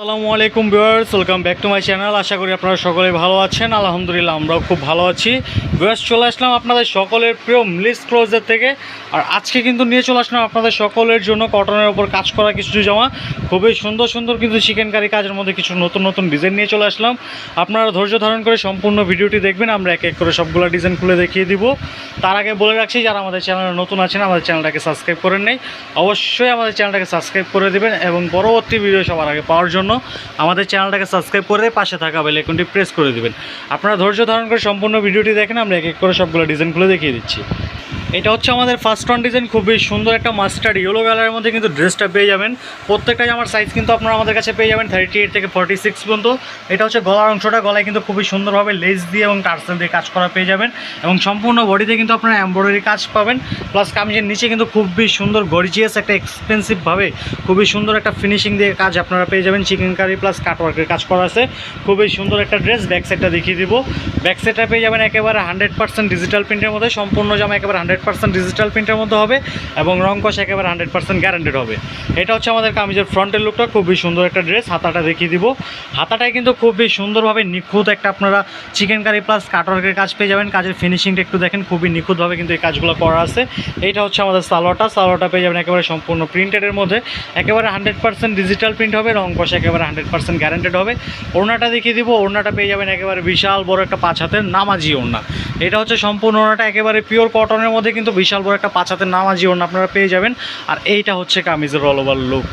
আসসালামু আলাইকুম viewers, welcome back to my channel. আশা করি আপনারা সকলে ভালো আছেন। আলহামদুলিল্লাহ, আমরাও খুব ভালো আছি। ভিউয়ার্স, চলে আসলাম আপনাদের সকলের প্রিয় মিলিস ক্লোজের থেকে। আর আজকে কিন্তু নিয়ে চলে আসলাম আপনাদের সকলের জন্য কটনের ওপর কাজ করা কিছু জামা। খুবই সুন্দর সুন্দর কিন্তু চিকেন কারি কাজের মধ্যে কিছু নতুন নতুন ডিজাইন নিয়ে চলে আসলাম। আপনারা ধৈর্য ধারণ করে সম্পূর্ণ ভিডিওটি দেখবেন। আমরা এক এক করে সবগুলো ডিজাইন খুলে দেখিয়ে দিব। তার আগে বলে রাখছি, যারা আমাদের চ্যানেলে নতুন আছেন, আমাদের চ্যানেলটাকে সাবস্ক্রাইব করেন নেই, অবশ্যই আমাদের চ্যানেলটাকে সাবস্ক্রাইব করে দেবেন এবং পরবর্তী ভিডিও সবার আগে পাওয়ার জন্য আমাদের চ্যানেলটাকে সাবস্ক্রাইব করে পাশে থাকা বেল আইকনটি প্রেস করে দেবেন। আপনারা ধৈর্য ধারণ করে সম্পূর্ণ ভিডিওটি দেখেন, আমরা এক এক করে সবগুলো ডিজাইনগুলো দেখিয়ে দিচ্ছি। এটা হচ্ছে আমাদের ফার্স্ট ওয়ান ডিজাইন খুবই সুন্দর একটা মাস্টার্ড ইয়েলো কালারের মধ্যে কিন্তু ড্রেসটা পেয়ে যাবেন। প্রত্যেকটা জামার সাইজ কিন্তু আপনারা আমাদের কাছে পেয়ে যাবেন থার্টি এইট থেকে ফর্টি সিক্স পর্যন্ত। এটা হচ্ছে গলার অংশটা, গলায় কিন্তু খুবই সুন্দরভাবে লেস দিয়ে এবং টার্সেল দিয়ে কাজ করা পেয়ে যাবেন এবং সম্পূর্ণ বডিতে কিন্তু আপনারা এমব্রয়ডারি কাজ পাবেন। প্লাস কামিজের নিচে কিন্তু খুবই সুন্দর গর্জিয়াস একটা এক্সপেন্সিভভাবে খুবই সুন্দর একটা ফিনিশিং দিয়ে কাজ আপনারা পেয়ে যাবেন। চিকেন কারি প্লাস কাটওয়ার্কের কাজ করা আছে। খুবই সুন্দর একটা ড্রেস ব্যাক সাইডটা দেখিয়ে দিব। ব্যাক সাইডটা পেয়ে যাবেন একেবারে হান্ড্রেড পার্সেন্ট ডিজিটাল প্রিন্টের মধ্যে, সম্পূর্ণ জামা একেবারে হান্ড্রেড পার্সেন্ট ডিজিটাল প্রিন্টের মধ্যে হবে এবং রং কষ একেবারে হান্ড্রেড পার্সেন্ট গ্যারান্টেড হবে। এটা হচ্ছে আমাদের কামিজের ফ্রন্টের লুকটা খুবই সুন্দর একটা ড্রেস হাতাটা দেখিয়ে দিব। হাতাটায় কিন্তু খুবই সুন্দরভাবে নিখুঁত একটা আপনারা চিকেন কারি প্লাস কাটওয়ার্কের কাজ পেয়ে যাবেন। কাজের ফিনিশিংটা একটু দেখেন, খুবই নিখুঁতভাবে কিন্তু এই কাজগুলো করা আছে। এইটা হচ্ছে আমাদের সালোয়ারটা। সালোয়ারটা পেয়ে যাবেন একেবারে সম্পূর্ণ প্রিন্টেডের মধ্যে। একেবারে হান্ড্রেড পার্সেন্ট ডিজিটাল প্রিন্ট হবে, রং কষে একেবারে হান্ড্রেড পার্সেন্ট গ্যারান্টেড হবে। ওড়নাটা দেখিয়ে দিব, ওড়নাটা পেয়ে যাবেন একেবারে বিশাল বড় একটা পাঁচ হাতের নামাজি ওড়না। এটা হচ্ছে সম্পূর্ণ ওড়নাটা, একেবারে পিওর কটনের মধ্যে কিন্তু বিশাল বড় একটা পাঁচাতে হাতের নামাজি আপনারা পেয়ে যাবেন। আর এইটা হচ্ছে কামিজের অল ওভার লুক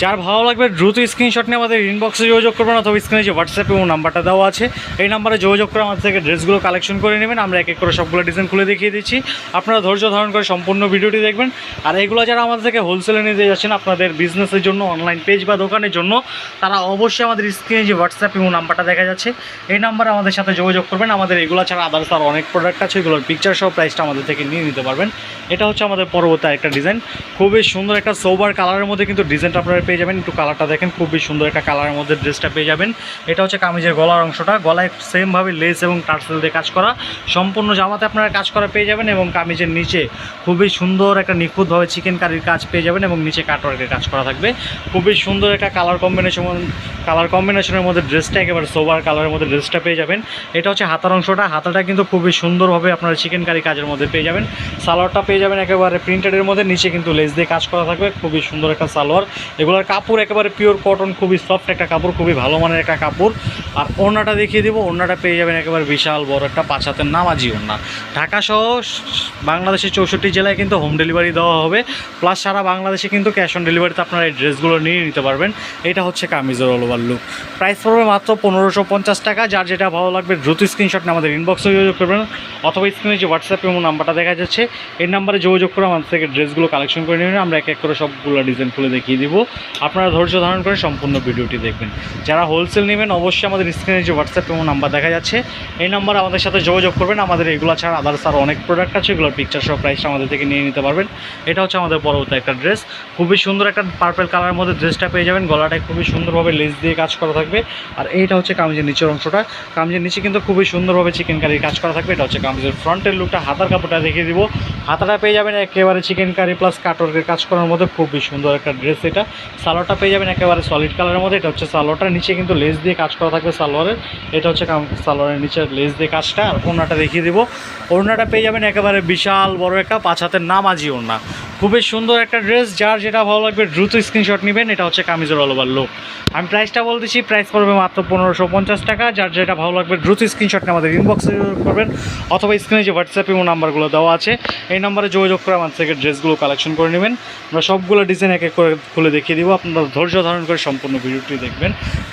যার ভালো লাগবে দ্রুত স্ক্রিনশট নিয়ে আমাদের ইনবক্সে যোগাযোগ করবেন অথবা স্ক্রিনে যে হোয়াটসঅ্যাপ এবং নাম্বারটা দেওয়া আছে, এই নাম্বারে যোগাযোগ করে আমাদের থেকে ড্রেসগুলো কালেকশন করে নেবেন। আমরা এক এক করে সবগুলো ডিজাইন খুলে দেখিয়ে দিচ্ছি। আপনারা ধৈর্য ধারণ করে সম্পূর্ণ ভিডিওটি দেখবেন। আর এগুলো যারা আমাদের থেকে হোলসেলে নিতে যাচ্ছেন, আপনাদের বিজনেসের জন্য অনলাইন পেজ বা দোকানের জন্য, তারা অবশ্যই আমাদের স্ক্রিনে যে হোয়াটসঅ্যাপ এবং নাম্বারটা দেখা যাচ্ছে, এই নাম্বারে আমাদের সাথে যোগাযোগ করবেন। আমাদের এগুলো ছাড়া আদার্স আর অনেক প্রোডাক্ট আছে, এগুলোর পিকচার সহ প্রাইসটা আমাদের থেকে নিয়ে নিতে পারবেন। এটা হচ্ছে আমাদের পরবর্তী একটা ডিজাইন খুবই সুন্দর একটা সোবার কালারের মধ্যে কিন্তু ডিজাইনটা আপনারা পেয়ে যাবেন। একটু কালারটা দেখেন, খুবই সুন্দর একটা কালারের মধ্যে ড্রেসটা পেয়ে যাবেন। এটা হচ্ছে কামিজের গলার অংশটা, গলায় সেমভাবে লেস এবং টার্সেল দিয়ে কাজ করা। সম্পূর্ণ জামাতে আপনারা কাজ করা পেয়ে যাবেন এবং কামিজের নিচে খুবই সুন্দর একটা নিখুঁতভাবে চিকেন কারির কাজ পেয়ে যাবেন এবং নিচে কাটওয়ার্কের কাজ করা থাকবে। খুবই সুন্দর একটা কালার কম্বিনেশন কালার কম্বিনেশনের মধ্যে ড্রেসটা একেবারে সোবার কালারের মধ্যে ড্রেসটা পেয়ে যাবেন। এটা হচ্ছে হাতার অংশটা, হাতাটা কিন্তু খুবই সুন্দরভাবে আপনারা চিকেন কারি কাজের মধ্যে পেয়ে যাবেন। সালোয়ারটা পেয়ে যাবেন একেবারে প্রিন্টেডের মধ্যে। নিচে কিন্তু লেস দিয়ে কাজ করা থাকবে। খুবই সুন্দর একটা সালোয়ার। এগুলোর কাপড় একেবারে পিওর কটন খুবই সফট একটা কাপড়, খুবই ভালো মানের একটা কাপড়। আর ওড়নাটা দেখিয়ে দেবো, ওড়নাটা পেয়ে যাবেন একেবারে বিশাল বড় একটা পাঁচ হাতের নামাজি ওড়না। ঢাকা সহ বাংলাদেশের চৌষট্টি জেলায় কিন্তু হোম ডেলিভারি দেওয়া হবে। প্লাস সারা বাংলাদেশে কিন্তু ক্যাশ অন ডেলিভারিতে আপনারা এই ড্রেসগুলো নিয়ে নিতে পারবেন। এটা হচ্ছে কামিজের অল ওভার লুক প্রাইস পড়বে মাত্র পনেরোশো পঞ্চাশ টাকা। যার যেটা ভালো লাগবে, দ্রুত স্ক্রিনশট আমাদের ইনবক্সে যোগাযোগ করবেন। অথবা স্ক্রিনে যে হোয়াটসঅ্যাপ এবং নাম্বারটা দেখা যাচ্ছে এই নাম্বারে যোগাযোগ করে আমাদের থেকে ড্রেসগুলো কালেকশন করে নেবেন আমরা এক এক করে সবগুলো ডিজাইন খুলে দেখিয়ে দিব। আপনারা ধৈর্য ধারণ করে সম্পূর্ণ ভিডিওটি দেখবেন। যারা হোলসেল নেবেন, অবশ্যই আমাদের স্ক্রিনে যে হোয়াটসঅ্যাপ এবং নাম্বার দেখা যাচ্ছে, এই নাম্বারে আমাদের সাথে যোগাযোগ করবেন। আমাদের এগুলো ছাড়া আদার্স আর অনেক প্রোডাক্ট আছে, এগুলোর পিকচার সব প্রাইসটা আমাদের থেকে নিয়ে নিতে পারবেন। এটা হচ্ছে আমাদের পরবর্তী একটা ড্রেস খুবই সুন্দর একটা পার্পেল কালারের মধ্যে ড্রেসটা পেয়ে যাবেন। গলাটায় খুবই সুন্দরভাবে লেস দিয়ে কাজ করা থাকবে। আর এইটা হচ্ছে কামিজের নিচের অংশটা। কামিজের নিচে কিন্তু খুবই সুন্দরভাবে চিকেন কারির কাজ করা থাকবে। এটা হচ্ছে কামিজের ফ্রন্টের লুকটা হাতার কাপড়টা দেখিয়ে দিব। হাতাটা পেয়ে যাবেন একেবারে চিকেন কারি প্লাস কাটওয়ার্কের কাজ করার মধ্যে খুবই সুন্দর একটা ড্রেস এটা। সালোয়ারটা পেয়ে যাবেন একেবারে সলিড কালারের মধ্যে, এটা হচ্ছে সালোয়ারটার নিচে কিন্তু লেস দিয়ে কাজ করা থাকবে সালোয়ারের। এটা হচ্ছে সালোয়ারের নিচে লেস দিয়ে কাজটা। আর ওড়নাটা দেখিয়ে দিব। ওড়নাটা পেয়ে যাবেন একেবারে বিশাল বড় একটা পাঁচ হাতের নামাজি ওড়না। খুবই সুন্দর একটা ড্রেস, যার যেটা ভালো লাগবে দ্রুত স্ক্রিনশট নেবেন, এটা হচ্ছে কামিজের অল ওভার লুক আমি প্রাইসটা বলতেছি প্রাইস পড়বে মাত্র পনেরোশো পঞ্চাশ টাকা, যার যেটা ভালো লাগবে দ্রুত স্ক্রিনশট আমাদের ইনবক্সে করবেন, অথবা স্ক্রিনে যে হোয়াটসঅ্যাপ এবং নাম্বারগুলো দেওয়া আছে, এই নাম্বারে যোগাযোগ করে আমাদের থেকে ড্রেসগুলো কালেকশন করে নেবেন। আমরা সবগুলো ডিজাইন এক এক করে খুলে দেখিয়ে দিব, আপনারা ধৈর্য ধারণ করে সম্পূর্ণ ভিডিওটি দেখবেন।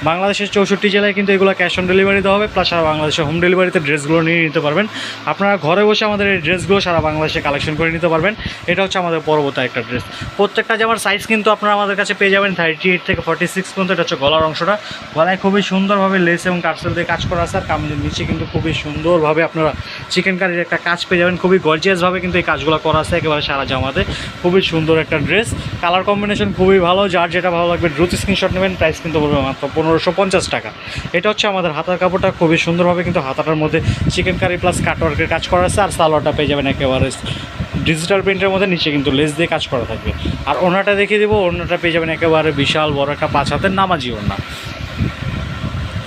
বাংলাদেশের চৌষট্টি জেলায় কিন্তু এগুলো ক্যাশ অন ডেলিভারি দেওয়া হবে প্লাস সারা বাংলাদেশে হোম ডেলিভারিতে ড্রেসগুলো নিয়ে নিতে পারবেন। আপনারা ঘরে বসে আমাদের এই ড্রেসগুলো সারা বাংলাদেশে কালেকশন করে নিতে পারবেন। এটা হচ্ছে আমাদের পরবর্তী একটা ড্রেস প্রত্যেকটা জামার সাইজ কিন্তু আপনারা আমাদের কাছে পেয়ে যাবেন থার্টি এইট থেকে ফর্টি সিক্স পর্যন্ত, এটা হচ্ছে গলার অংশটা। গলায় খুবই সুন্দরভাবে লেস এবং টার্সেল দিয়ে কাজ করা আছে আর কামিজের নিচে কিন্তু খুবই সুন্দরভাবে আপনারা চিকেন কারির একটা কাজ পেয়ে যাবেন। খুবই গর্জিয়াসভাবে কিন্তু এই কাজগুলো করা আছে একেবারে সারা জামাতে। খুবই সুন্দর একটা ড্রেস কালার কম্বিনেশন খুবই ভালো। যার যেটা ভালো লাগবে দ্রুত স্ক্রিনশট নেবেন। প্রাইস কিন্তু পড়বে মাত্র পনেরোশো পঞ্চাশ টাকা। এটা হচ্ছে আমাদের হাতার কাপড়টা। খুবই সুন্দরভাবে কিন্তু হাতাটার মধ্যে চিকেন কারি প্লাস কাটওয়ার্কের কাজ করা আছে আর সালোয়ারটা পেয়ে যাবেন একেবারে ডিজিটাল প্রিন্টের মধ্যে নিচে কিন্তু লেস দিয়ে কাজ করা থাকবে। আর ওনাটা দেখিয়ে দেবো ওনাটা পেয়ে যাবেন একেবারে বিশাল বড় একটা পাঁচ হাতের নামাজি ওনা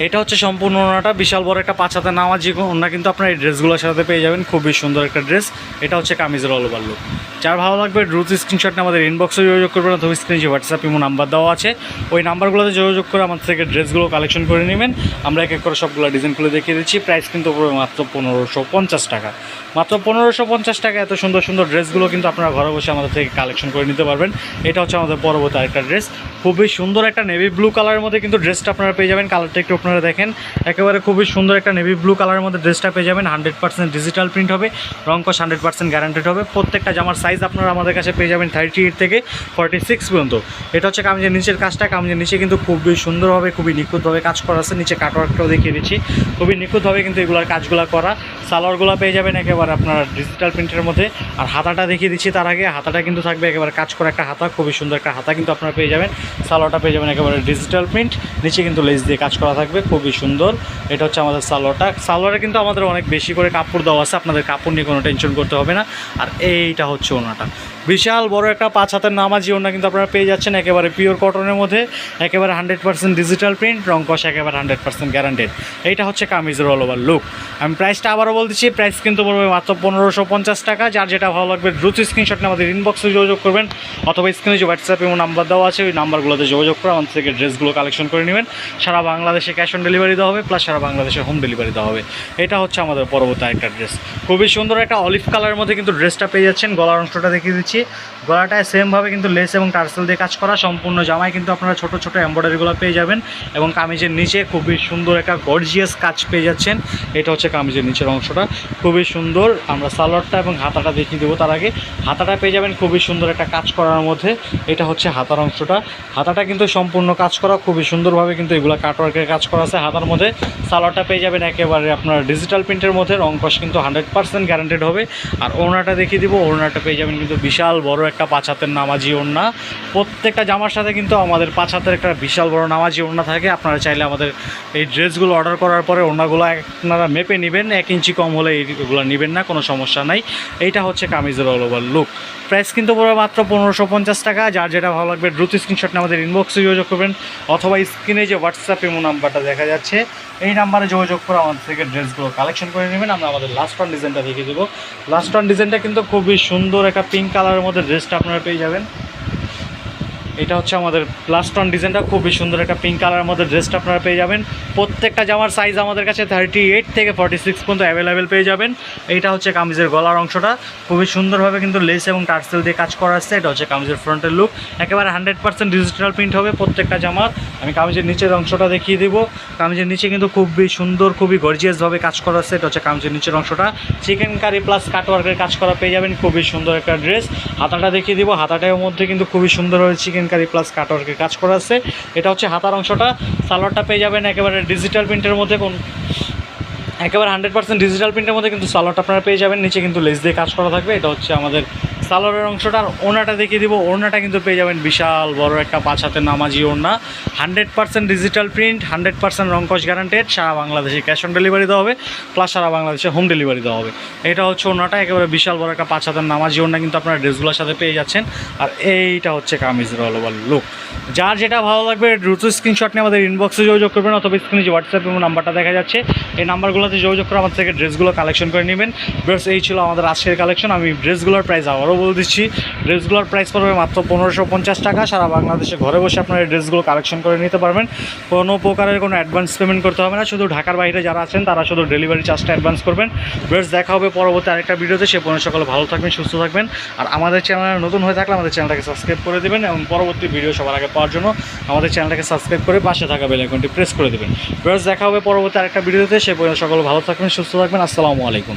এটা হচ্ছে সম্পূর্ণ ওনাটা, বিশাল বড় একটা পাঁচ হাতে নামাজি ওনা কিন্তু আপনার এই ড্রেসগুলোর সাথে পেয়ে যাবেন, খুবই সুন্দর একটা ড্রেস। এটা হচ্ছে কামিজের অল ওভার লুক যার ভালো লাগবে, দ্রুত স্ক্রিনশট নিয়ে আমাদের ইনবক্সে যোগাযোগ করবেন অথবা স্ক্রিনে যে হোয়াটসঅ্যাপ ইমো নাম্বার দেওয়া আছে। ওই নাম্বারগুলোতে যোগাযোগ করে আমাদের থেকে ড্রেসগুলো কালেকশন করে নেবেন। আমরা এক এক করে সবগুলো ডিজাইন খুলে দেখিয়ে দিচ্ছি। প্রাইস কিন্তু মাত্র পনেরোশো পঞ্চাশ টাকা। মাত্র পনেরোশো পঞ্চাশ টাকা এত সুন্দর সুন্দর ড্রেসগুলো কিন্তু আপনারা ঘরে বসে আমাদের থেকে কালেকশন করে নিতে পারবেন। এটা হচ্ছে আমাদের পরবর্তী আরেকটা ড্রেস। খুবই সুন্দর একটা নেভি ব্লু কালারের মধ্যে কিন্তু ড্রেসটা আপনারা পেয়ে যাবেন। কালারটা একটু আপনারা দেখেন, একেবারে খুবই সুন্দর একটা নেভি ব্লু কালারের মধ্যে ড্রেসটা পেয়ে যাবেন হান্ড্রেড পার্সেন্ট ডিজিটাল প্রিন্ট হবে রঙ্কশ হান্ড্রেড পার্সেন্ট গ্যারান্টেড হবে। প্রত্যেকটা জামার সাইজ আপনারা আমাদের কাছে পেয়ে যাবেন থার্টি এইট থেকে ফর্টি সিক্স পর্যন্ত। এটা হচ্ছে কামিজের নিচের কাজটা, কামিজের নিচে কিন্তু খুবই সুন্দরভাবে, খুবই নিখুঁতভাবে কাজ করা আছে, নিচে কাটওয়ার্কটাও দেখিয়ে দিচ্ছি। খুবই নিখুঁতভাবে কিন্তু এগুলোর কাজগুলো করা। সালোয়ারগুলো পেয়ে যাবেন একেবারে আপনার ডিজিটাল প্রিন্টের মধ্যে। আর হাতাটা দেখিয়ে দিচ্ছি তার আগে, হাতাটা কিন্তু থাকবে একেবারে কাজ করা একটা হাতা, খুবই সুন্দর একটা হাতা কিন্তু আপনারা পেয়ে যাবেন। সালোয়ারটা পেয়ে যাবেন একেবারে ডিজিটাল প্রিন্ট নিচে কিন্তু লেস দিয়ে কাজ করা থাকবে। খুবই সুন্দর। এটা হচ্ছে আমাদের সালোয়ারটা। সালোয়ারে কিন্তু আমাদের অনেক বেশি করে কাপড় দেওয়া আছে, আপনাদের কাপড় নিয়ে কোনো টেনশন করতে হবে না। আর এইটা হচ্ছে ওনাটা। বিশাল বড় একটা পাঁচ হাতের নামাজি ওনা কিন্তু আপনারা পেয়ে যাচ্ছেন একেবারে পিওর কটনের মধ্যে। একেবারে হান্ড্রেড পার্সেন্ট ডিজিটাল প্রিন্ট রং কষ একেবারে হান্ড্রেড পার্সেন্ট গ্যারান্টেড এইটা হচ্ছে কামিজের অল ওভার লুক আমি প্রাইসটা আবারও বলতেছি প্রাইস কিন্তু পড়বে মাত্র পনেরোশো পঞ্চাশ টাকা। যার যেটা ভালো লাগবে, দ্রুত স্ক্রিনশট নিয়ে আমাদের ইনবক্সে যোগাযোগ করবেন, অথবা স্ক্রিনে যে হোয়াটসঅ্যাপে নাম্বার দেওয়া আছে, ওই নাম্বারগুলোতে যোগাযোগ করে আমাদের থেকে ড্রেসগুলো কালেকশন করে নেবেন। সারা বাংলাদেশে ক্যাশ অন ডেলিভারি দেওয়া হবে প্লাস সারা বাংলাদেশে হোম ডেলিভারি দেওয়া হবে। এটা হচ্ছে আমাদের পরবর্তী একটা ড্রেস খুবই সুন্দর একটা অলিভ কালারের মধ্যে কিন্তু ড্রেসটা পেয়ে যাচ্ছেন। গলার অংশটা দেখিয়ে দিচ্ছি। গলাটায় সেমভাবে কিন্তু লেস এবং টার্সেল দিয়ে কাজ করা। সম্পূর্ণ জামায় কিন্তু আপনারা ছোট ছোট এম্ব্রয়ডারিগুলো পেয়ে যাবেন এবং কামিজের নিচে খুবই সুন্দর একটা গর্জিয়াস কাজ পেয়ে যাচ্ছেন। এটা হচ্ছে কামিজের নিচের অংশটা। খুবই সুন্দর। আমরা সালোয়ারটা এবং হাতাটা দেখিয়ে দেবো তার আগে। হাতাটা পেয়ে যাবেন খুবই সুন্দর একটা কাজ করার মধ্যে। এটা হচ্ছে হাতার অংশটা। হাতাটা কিন্তু সম্পূর্ণ কাজ করা। খুবই সুন্দরভাবে কিন্তু এগুলো কাটওয়ার্কের কাজ করা আছে হাতার মধ্যে। সালোয়ারটা পেয়ে যাবেন একেবারে আপনার ডিজিটাল প্রিন্টের মধ্যে। রংকশ কিন্তু হান্ড্রেড পার্সেন্ট গ্যারান্টেড হবে। আর ওড়নাটা দেখিয়ে দিব, ওড়নাটা পেয়ে যাবেন কিন্তু বিশাল বড় একটা পাঁচ হাতের নামাজি ওড়না। প্রত্যেকটা জামার সাথে কিন্তু আমাদের পাঁচ হাতের একটা বিশাল বড় নামাজি ওড়না থাকে। আপনারা চাইলে আমাদের এই ড্রেসগুলো অর্ডার করার পরে ওড়নাগুলো আপনারা মেপে নেবেন। এক ইঞ্চি কম হলে এইগুলো নেবেন না, কোনো সমস্যা নাই। এইটা হচ্ছে কামিজের অল ওভার লুক প্রাইস কিন্তু পড়বে মাত্র পনেরোশো পঞ্চাশ টাকা। যার যেটা ভালো লাগবে, দ্রুত স্ক্রিনশট আমাদের ইনবক্সে যোগাযোগ করবেন, অথবা স্ক্রিনে যে হোয়াটসঅ্যাপ এমো নাম্বারটা দেখা যাচ্ছে, এই নাম্বারে যোগাযোগ করে আমাদের থেকে ড্রেসগুলো কালেকশন করে নেবেন। আমরা আমাদের লাস্ট ওয়ান ডিজাইনটা দেখিয়ে দেবো। লাস্ট ওয়ান ডিজাইনটা কিন্তু খুবই সুন্দর একটা পিঙ্ক কালারের মধ্যে ড্রেসটা আপনারা পেয়ে যাবেন। এটা হচ্ছে আমাদের লাস্ট ওয়ান ডিজাইনটা খুবই সুন্দর একটা পিঙ্ক কালারের মধ্যে ড্রেসটা আপনারা পেয়ে যাবেন। প্রত্যেকটা জামার সাইজ আমাদের কাছে থার্টি এইট থেকে ফর্টি সিক্স পর্যন্ত অ্যাভেলেবেল পেয়ে যাবেন। এইটা হচ্ছে কামিজের গলার অংশটা। খুবই সুন্দরভাবে কিন্তু লেস এবং টার্সেল দিয়ে কাজ করা আসছে এটা হচ্ছে কামিজের ফ্রন্টের লুক একেবারে হান্ড্রেড পার্সেন্ট ডিজিটাল প্রিন্ট হবে প্রত্যেকটা জামার আমি কামিজের নিচের অংশটা দেখিয়ে দিব। কামিজের নিচে কিন্তু খুবই সুন্দর, খুবই গর্জিয়াসভাবে কাজ করা আছে। এটা হচ্ছে কামিজের নিচের অংশটা। চিকেন কারি প্লাস কাটওয়ার্কের কাজ করা পেয়ে যাবেন। খুবই সুন্দর একটা ড্রেস হাতাটা দেখিয়ে দিব। হাতাটার মধ্যে কিন্তু খুবই সুন্দরভাবে চিকেন কারি প্লাস কাটওয়ার্কের কাজ করা আছে। এটা হচ্ছে হাতার অংশটা। সালোয়ারটা পেয়ে যাবেন একেবারে ডিজিটাল প্রিন্টের মধ্যে। কোন একেবারে হান্ড্রেড পার্সেন্ট ডিজিটাল প্রিন্টের মধ্যে কিন্তু সালোয়ারটা আপনারা পেয়ে যাবেন। নিচে কিন্তু লেস দিয়ে কাজ করা থাকবে। এটা হচ্ছে আমাদের সালোয়ারের অংশটা আর ওনাটা দেখিয়ে দিব। ওড়নাটা কিন্তু পেয়ে যাবেন বিশাল বড় একটা পাঁচ হাতের নামাজি ওড়না। Hundred percent digital print, hundred percent রংকশ guaranteed সারা বাংলাদেশে ক্যাশ অন ডেলিভারি দেওয়া হবে প্লাস সারা বাংলাদেশে হোম ডেলিভারি দেওয়া হবে। এটা হচ্ছে ওড়নাটা, একেবারে বিশাল বড় একটা পাঁচ হাতের নামাজি ওড়না কিন্তু আপনারা ড্রেসগুলোর সাথে পেয়ে যাচ্ছেন। আর এইটা হচ্ছে কামিজের অল ওভার লুক যার যেটা ভালো লাগবে, দ্রুত স্ক্রিনশট নিয়ে আমাদের ইনবক্সে যোগাযোগ করবেন, অথবা স্ক্রিনে যে হোয়াটসঅ্যাপ এবং নাম্বারটা দেখা যাচ্ছে, এই নাম্বারগুলোতে যোগাযোগ করে আমাদের থেকে ড্রেসগুলো কালেকশন করে নেবেন। বেশ এই ছিল আমাদের আজকের কালেকশন আমি ড্রেসগুলোর প্রাইস আবারও বলে দিচ্ছি, ড্রেসগুলোর প্রাইস পড়বে মাত্র পনেরোশো পঞ্চাশ টাকা। সারা বাংলাদেশে ঘরে বসে আপনারা এই ড্রেসগুলো কালেকশন করে নিতে পারবেন। কোনো প্রকারের কোনো অ্যাডভান্স পেমেন্ট করতে হবে না, শুধু ঢাকার বাইরে যারা আছেন, তারা শুধু ডেলিভারি চার্জটা অ্যাডভান্স করবেন। বেশ, দেখা হবে পরবর্তী আরেকটা ভিডিওতে। সে পর্যন্ত সকলে ভালো থাকবেন, সুস্থ থাকবেন। আর আমাদের চ্যানেলে নতুন হয়ে থাকলে আমাদের চ্যানেলটাকে সাবস্ক্রাইব করে দেবেন এবং পরবর্তী ভিডিও সবার আগে পাওয়ার জন্য আমাদের চ্যানেলটাকে সাবস্ক্রাইব করে পাশে থাকা বেল আইকনটি প্রেস করে দেবেন। বেশ, দেখা হবে পরবর্তী আরেকটা ভিডিওতে। সে পর্যন্ত সকলে ভালো থাকবেন, সুস্থ থাকবেন। আসসালামু আলাইকুম।